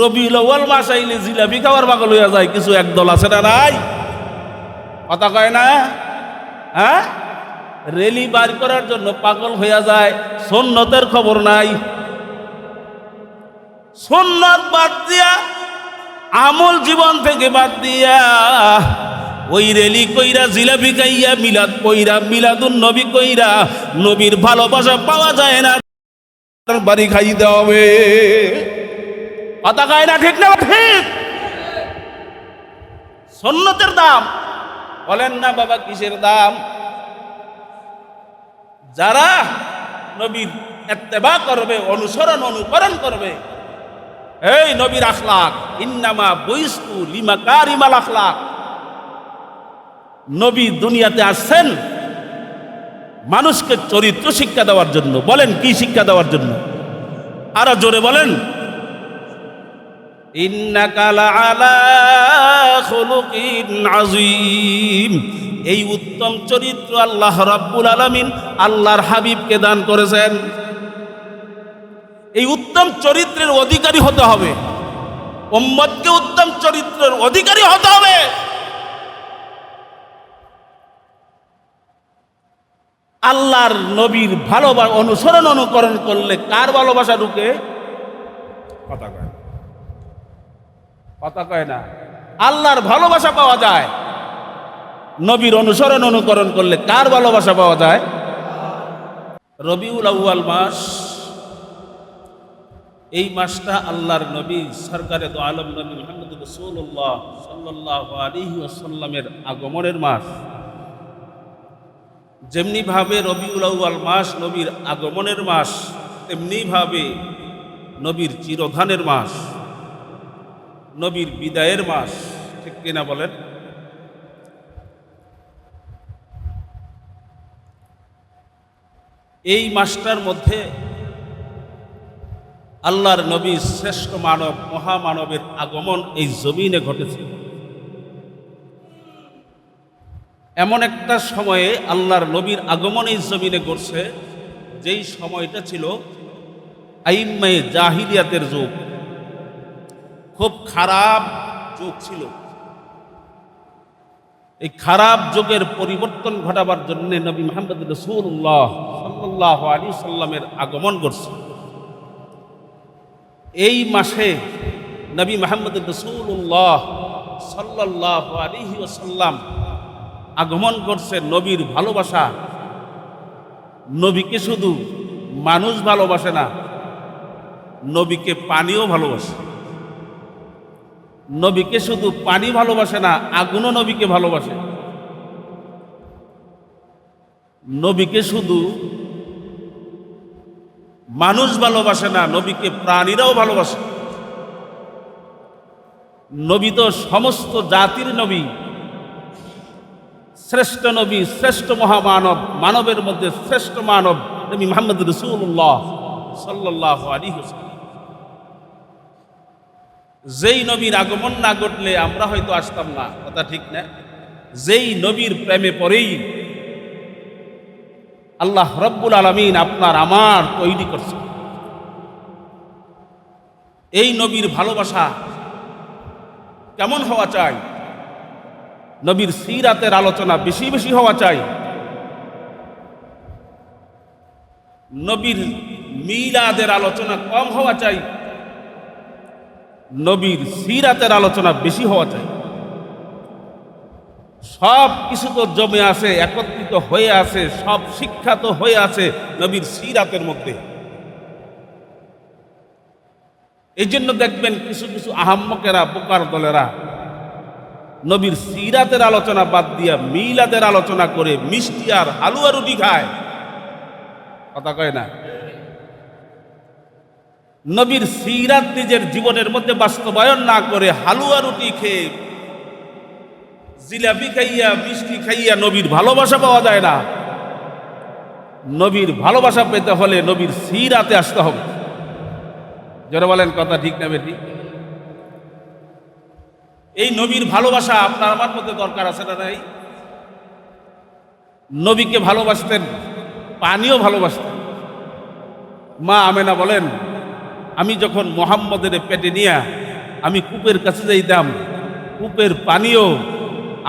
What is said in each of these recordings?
রবি লওয়াল মাস আইলে জিলাপি খাওয়ার পাগল হইয়া যায়, কিছু একদল আছে না নাই? কথা কয় না? হ্যাঁ? রেলি বার করার জন্য পাগল হইয়া যায় সন্ন্যতের খবর নাই। সন্ন্যত বাদ দিয়া, আমল জীবন থেকে বাদ দিয়া, ওই রেলি কইরা, জিলাপি খাইয়া, মিলাদ কইরা মিলাদুন নবী কইরা, নবীর ভালোবাসা পাওয়া যায় না। বাড়ি খাইতে হবে। কথা খায় না ঠিক না ঠিক? সন্ন্যতের দাম। বলেন না বাবা কিসের দাম? যারা নবীর এত্তেবা করবে, অনুসরণ, অনুকরণ করবে, এই নবীর আখলাক, ইন্নামা বইস্তু লিমা কারিমাল আখলাক। নবী দুনিয়াতে আসছেন মানুষকে চরিত্র শিক্ষা দেওয়ার জন্য। বলেন কি শিক্ষা দেওয়ার জন্য? আরও জোরে বলেন। এই উত্তম চরিত্র আল্লাহ রাব্বুল আলামিন আল্লাহর হাবিবকে দান করেছেন। এই উত্তম চরিত্রের অধিকারী হতে হবে। উম্মতকে উত্তম চরিত্রের অধিকারী হতে হবে। আল্লাহর নবীর ভালোবাসা অনুসরণ অনুকরণ করলে কার ভালোবাসা ঢুকে? কথা কয়। কথা কয় না। আল্লাহর ভালোবাসা পাওয়া যায়। নবীর অনুসরণ অনুকরণ করলে কার ভালোবাসা পাওয়া যায়? রবিউল আউয়াল মাস। এই মাসটা আল্লাহর নবী, সরকারে দো আলম নবী মোহাম্মদ রসুল্লাহ সাল্লাহ আলিহি আসাল্লামের আগমনের মাস। যেমনিভাবে রবিউল আউয়াল মাস নবীর আগমনের মাস, তেমনিভাবে নবীর চিরধানের মাস। নবীর বিদায়ের মাস, ঠিক কিনা বলেন? এই মাসটার মধ্যে আল্লাহর নবী শ্রেষ্ঠ মানব, মহামানবের আগমন এই জমিনে ঘটেছে। এমন একটা সময়ে আল্লাহর নবীর আগমন এই জমিনে ঘটছে, যেই সময়টা ছিল আইম্মাই জাহিলিয়াতের যুগ। খুব খারাপ যুগ ছিল। এই খারাপ যুগের পরিবর্তন ঘটাবার জন্য নবী মোহাম্মদ রসুল্লাহ সাল্লাহ আলী সাল্লামের আগমন করছে এই মাসে নবী মোহাম্মদ রসুল্লাহ সাল্লাহ আলিহি ওসাল্লাম আগমন করছে নবীর ভালোবাসা। নবীকে শুধু মানুষ ভালোবাসে না, নবীকে পানিও ভালোবাসে। নবীকে শুধু পানি ভালোবাসে না, আগুনও নবীকে ভালোবাসে। নবীকে শুধু মানুষ ভালোবাসে না, নবীকে প্রাণীরাও ভালোবাসে। নবী তো সমস্ত জাতির নবী, শ্রেষ্ঠ নবী, শ্রেষ্ঠ মহামানব, মানবের মধ্যে শ্রেষ্ঠ মানব, নবী মোহাম্মদ রসুল্লাহ সাল্লাহ আলী হোসেন যেই নবীর আগমন না ঘটলে আমরা হয়তো আসতাম না। কথা ঠিক না? যেই নবীর প্রেমে পরেই আল্লাহ রব্বুল আলমিন আপনার আমার তৈরি করছে। এই নবীর ভালোবাসা কেমন হওয়া চাই? নবীর সিরাতের আলোচনা বেশি বেশি হওয়া চাই। নবীর মিলাদের আলোচনা কম হওয়া চাই। নবীর সিরাতের আলোচনা বেশি হওয়া চাই। সব কিছু তো জমে আছে, একত্রিত হয়ে আছে, সব শিক্ষা তো হয়ে আছে নবীর সিরাতের মধ্যে। এই জন্য দেখবেন কিছু কিছু আহাম্মকেরা, বোকার দলেরা নবীর সিরাতের আলোচনা বাদ দিয়া মিলাদের আলোচনা করে মিষ্টি আর হালুয়া রুটি খায়। কথা কয় না? নবীর সিরাত নিজের জীবনের মধ্যে বাস্তবায়ন না করে হালুয়া রুটি খেয়ে জিলাপি খাইয়া, মিষ্টি খাইয়া নবীর ভালোবাসা পাওয়া যায় না। নবীর ভালোবাসা পেতে হলে নবীর সিরাতে আসতে হবে। যারা বলেন কথা ঠিক না বেটি এই নবীর ভালোবাসা আপনার আমার মধ্যে দরকার আছে না নাই? নবীকে ভালোবাসতেন, পানিও ভালোবাসতেন। মা আমেনা বলেন আমি যখন মোহাম্মদের পেটে নিয়ে আমি কূপের কাছে যাইতাম, কূপের পানিও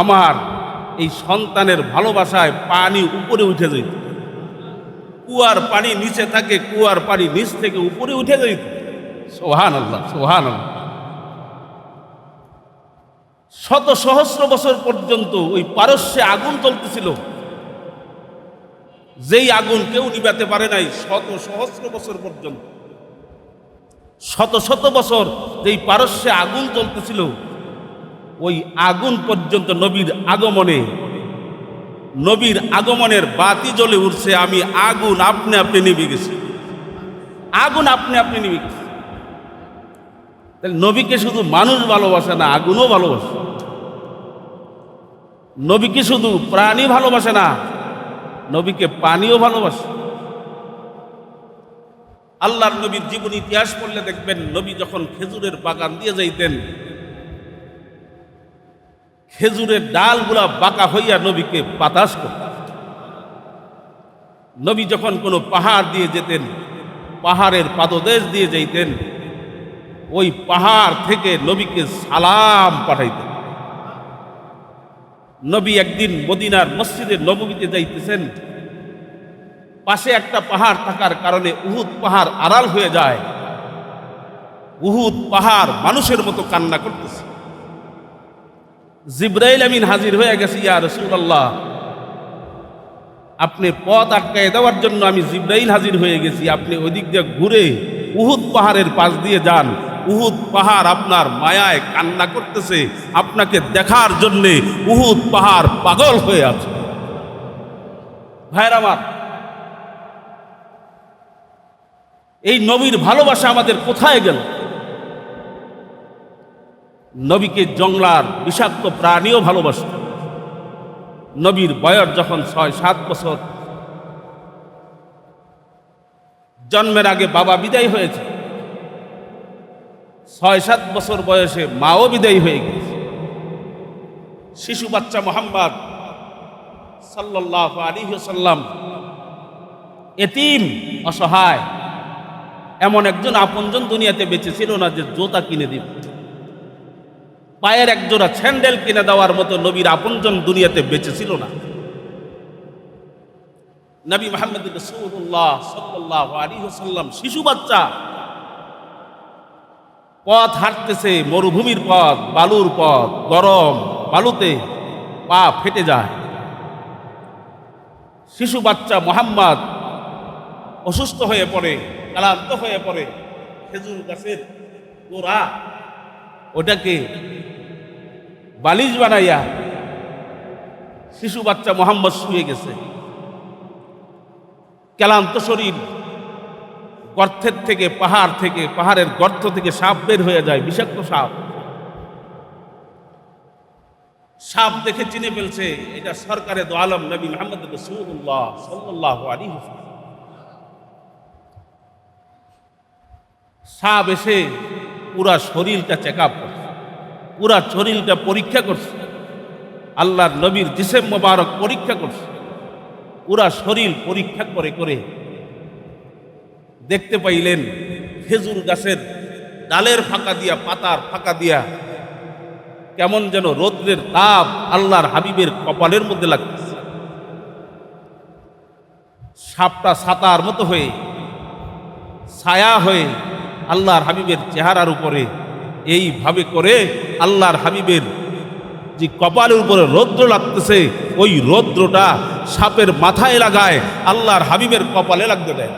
আমার এই সন্তানের ভালোবাসায় পানি উপরে উঠে যেত কুয়ার পানি নিচে থাকে, কুয়ার পানি নিচ থেকে উপরে উঠে যেত সোহান আল্লাহ সোহান শত সহস্র বছর পর্যন্ত ওই পারস্যে আগুন চলতেছিল যেই আগুন কেউ নিবাতে পারে নাই, শত সহস্র বছর পর্যন্ত। শত শত বছর যেই পারস্যে আগুন চলতেছিল ওই আগুন পর্যন্ত নবীর আগমনে, নবীর আগমনের বাতি জ্বলে উঠছে, আমি আগুন আপনি আপনি নিভে গেছি। আগুন আপনি আপনি নিভে গেছি। তাহলে নবীকে শুধু মানুষ ভালোবাসে না, আগুনও ভালোবাসে। নবীকে শুধু প্রাণী ভালোবাসে না, নবীকে পানিও ভালোবাসে। আল্লাহর নবীর জীবন ইতিহাস পড়লে দেখবেন নবী যখন খেজুরের বাগান দিয়ে যাইতেন, খেজুরের ডালগুলা বাঁকা হইয়া নবীকে বাতাস করত। নবী যখন কোনো পাহাড় দিয়ে যেতেন, পাহাড়ের পাদদেশ দিয়ে যাইতেন, ওই পাহাড় থেকে নবীকে সালাম পাঠাইতেন। নবী একদিন মদিনার মসজিদে নবমীতে যাইতেছেন পাশে একটা পাহাড় থাকার কারণে উহুদ পাহাড় আড়াল হয়ে যায়। উহুদ পাহাড় মানুষের মতো কান্না করতেছে। জিব্রাইল আমিন হাজির হয়ে গেছে, ইয়া রসুল্লাহ আপনি পথ আটকায় দেওয়ার জন্য আমি জিব্রাইল হাজির হয়ে গেছি, আপনি ওই দিক দিয়ে ঘুরে উহুদ পাহাড়ের পাশ দিয়ে যান। উহুদ পাহাড় আপনার মায়ায় কান্না করতেছে, আপনাকে দেখার জন্যে উহুদ পাহাড় পাগল হয়ে আছে। ভাইয়ের এই নবীর ভালোবাসা আমাদের কোথায় গেল? নবীকে জংলার বিষাক্ত প্রাণীও ভালোবাসত। নবীর বয়স যখন ছয়, সাত বছর, জন্মের আগে বাবা বিদায় হয়েছে। ছয়, সাত বছর বয়সে মাও বিদায়ী হয়ে গেছে শিশু বাচ্চা মোহাম্মদ সাল্লাহ আলী সাল্লাম এতিম, অসহায় এমন একজন আপনজন দুনিয়াতে বেঁচে ছিল না যে জোতা কিনে দিবে। পায়ের একজোড়া স্যান্ডেল কিনে দেওয়ার মতো নবীর আপনজন দুনিয়াতে বেঁচে ছিল না। নবী মোহাম্মদ রসুল্লাহ সাল্লাহ আলী সাল্লাম শিশু বাচ্চা, পথ হাঁটতেছে, মরুভূমির পথ, বালুর পথ, গরম, বালুতে পা ফেটে যায়। শিশু বাচ্চা মোহাম্মদ অসুস্থ হয়ে পড়ে, ক্লান্ত হয়ে পড়ে। খেজুর গাছের গোড়া, ওটাকে বালিশ বানাইয়া শিশু বাচ্চা মোহাম্মদ শুয়ে গেছে। ক্লান্ত শরীর, গর্তের থেকে, পাহাড় থেকে, পাহাড়ের গর্ত থেকে সাপ বের হয়ে যায়, বিষাক্ত সাপ। সাপ দেখে চিনে ফেলছে, এটা সরকারে দো আলম নবী মোহাম্মদ রসুল্লাহ সাল্লাহ আলী সাপ এসে পুরা শরীরটা চেক আপ করছে, পুরা শরীরটা পরীক্ষা করছে, আল্লাহর নবীর জিসেম মোবারক পরীক্ষা করছে, পুরা শরীর পরীক্ষা করে করে দেখতে পাইলেন খেজুর গাছের ডালের ফাঁকা দিয়া, পাতার ফাঁকা দিয়া কেমন যেন রৌদ্রের তাপ আল্লাহর হাবিবের কপালের মধ্যে লাগতেছে। সাপটা সাতার মতো হয়ে, ছায়া হয়ে আল্লাহর হাবিবের চেহারার উপরে, এইভাবে করে আল্লাহর হাবিবের যে কপালের উপরে রৌদ্র লাগতেছে, ওই রৌদ্রটা সাপের মাথায় লাগায়, আল্লাহর হাবিবের কপালে লাগতে দেয়।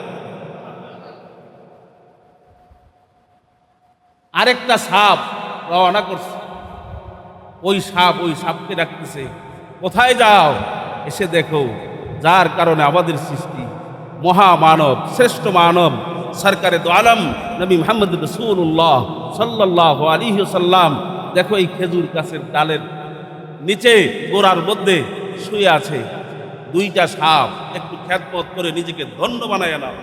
আরেকটা সাপ রওনা করছে। ওই সাপ ওই সাপকে ডাকতেছে, কোথায় যাও? এসে দেখো, যার কারণে আমাদের সৃষ্টি মহামানব, শ্রেষ্ঠ মানব সরকারে দো আলম, নবী মোহাম্মদ রসুল্লাহ সাল্লাহ আলী সাল্লাম দেখো এই খেজুর গাছের ডালের নিচে গোড়ার মধ্যে শুয়ে আছে দুইটা সাপ, একটু খ্যাতমত করে নিজেকে ধন্য বানায় নাও।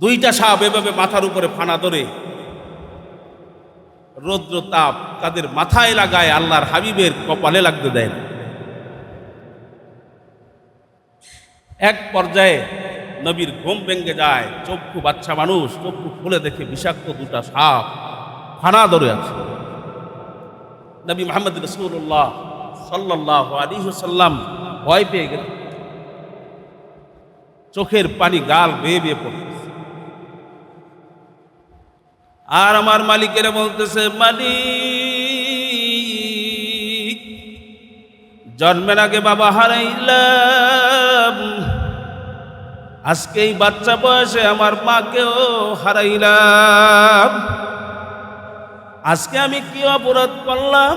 দুইটা সাপ এভাবে মাথার উপরে ফানা ধরে রৌদ্র তাপ তাদের মাথায় লাগায়, আল্লাহর হাবিবের কপালে লাগতে দেয় না। এক পর্যায়ে নবীর ঘুম ভেঙে যায়, চক্ষু বাচ্চা মানুষ, চক্ষু খুলে দেখে বিষাক্ত দুটা সাপ ফানা ধরে আছে। নবী মোহাম্মদ রসুল্লাহ সাল্লাহ আলী সাল্লাম ভয় পেয়ে গেল চোখের পানি গাল বেয়ে বেয়ে পড়তেছে। আর আমার মালিকেরা বলতেছে, মালিক, জন্মের আগে বাবা হারাইলাম আজকে এই বাচ্চা বয়সে আমার মাকেও হারাইলাম। আজকে আমি কি অপরাধ করলাম?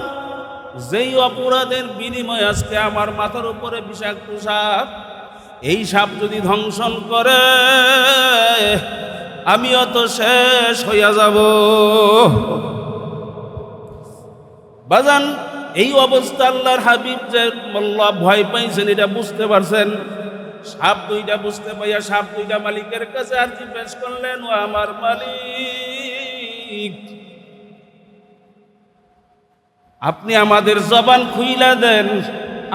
যেই অপরাধের বিনিময়ে আজকে আমার মাথার উপরে বিষাক্ত সাপ, এই সাপ যদি ধ্বংসন করে আমিও তো শেষ হইয়া যাব। বাজান, এই অবস্থা আল্লাহর হাবিব যে মোল্লা ভয় পাইছেন, এটা বুঝতে পারছেন। সাপ দুইটা বুঝতে পাইয়া সাপ দুইটা মালিকের কাছে আর্জি পেশ করলেন, ও আমার মালিক, আপনি আমাদের জবান খুইলা দেন,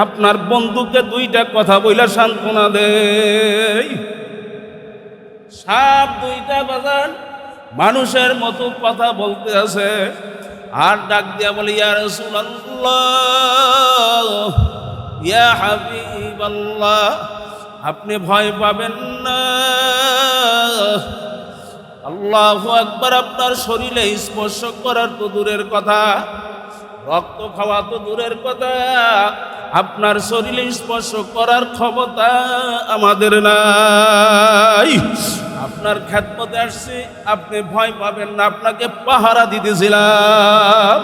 আপনার বন্ধুকে দুইটা কথা বইলা সান্ত্বনা দেই। সাপ দুইটা বাজান, মানুষের মতো কথা বলতে আছে, আর ডাক দিয়া বলে, ইয়া রাসূলুল্লাহ, ইয়া হাবিবাল্লাহ আপনি ভয় পাবেন না। আল্লাহ একবার আপনার শরীরে স্পর্শ করার তো দূরের কথা, রক্ত খাওয়া তো দূরের কথা। আপনার শরীরে স্পর্শ করার ক্ষমতা আমাদের নাই। আপনার খ্যাতমতে আসছি, আপনি ভয় পাবেন না, আপনাকে পাহারা দিতেছিলাম।